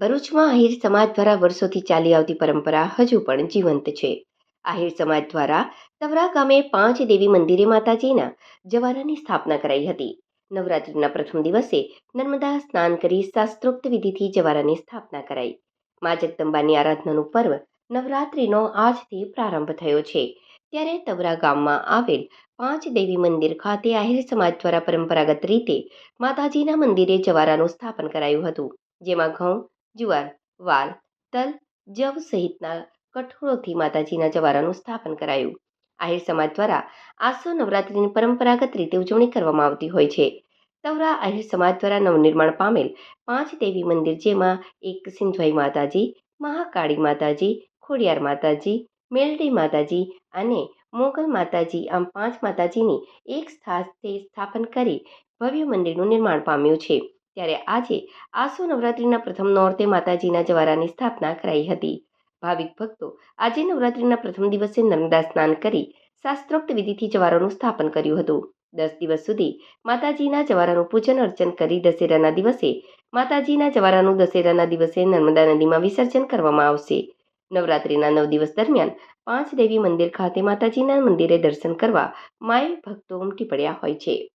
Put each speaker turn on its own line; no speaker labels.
ભરૂચમાં આહિર સમાજ દ્વારા વર્ષોથી ચાલી આવતી પરંપરા હજુ પણ જીવંત છે. આહિર સમાજ દ્વારા તવરા ગામે પાંચ દેવી મંદિરે માતાજીના જવારાની સ્થાપના કરાઈ હતી. નવરાત્રિના પ્રથમ દિવસે નર્મદા સ્નાન કરી શાસ્ત્રોક્ત વિધિથી જવારાની સ્થાપના કરાઈ. મા જગદંબાની આરાધનાનું પર્વ નવરાત્રિનો આજથી પ્રારંભ થયો છે. ત્યારે તવરા ગામમાં આવેલ પાંચ દેવી મંદિર ખાતે આહિર સમાજ દ્વારા પરંપરાગત રીતે માતાજીના મંદિરે જવારાનું સ્થાપન કરાયું હતું. જેમાં ઘઉં જુવાર, વાલ, તલ, જવ સહિતના કઠોળોથી માતાજીના જવારાનું સ્થાપન કરાયું. આહિર સમાજ દ્વારા આસો નવરાત્રિની પરંપરાગત રીતે ઉજવણી કરવામાં આવતી હોય છે. તવરા આહિર સમાજ દ્વારા નવનિર્માણ પામેલ પાંચ દેવી મંદિર જેમાં એક સિંધવાઈ માતાજી, મહાકાળી માતાજી, ખોડિયાર માતાજી, મેલડી માતાજી અને મોગલ માતાજી આમ પાંચ માતાજીની એક સાથે સ્થાપન કરી ભવ્ય મંદિરનું નિર્માણ પામ્યું છે. ત્યારે આજે આસો નવરાત્રિના પ્રથમ નોરતે માતાજીના જવારાની સ્થાપના કરાઈ હતી. ભાવિક ભક્તો આજે નવરાત્રિના પ્રથમ દિવસે નર્મદા સ્નાન કરી શાસ્ત્રોક્ત વિધિથી જવારાનું સ્થાપન કર્યું હતું. દસ દિવસ સુધી માતાજીના જવારાનું પૂજન અર્ચન કરી દશેરાના દિવસે માતાજીના જવારાનું દશેરાના દિવસે નર્મદા નદીમાં વિસર્જન કરવામાં આવશે. નવરાત્રિના નવ દિવસ દરમિયાન પાંચ દેવી મંદિર ખાતે માતાજીના મંદિરે દર્શન કરવા માય ભક્તો ઉમટી પડ્યા હોય છે.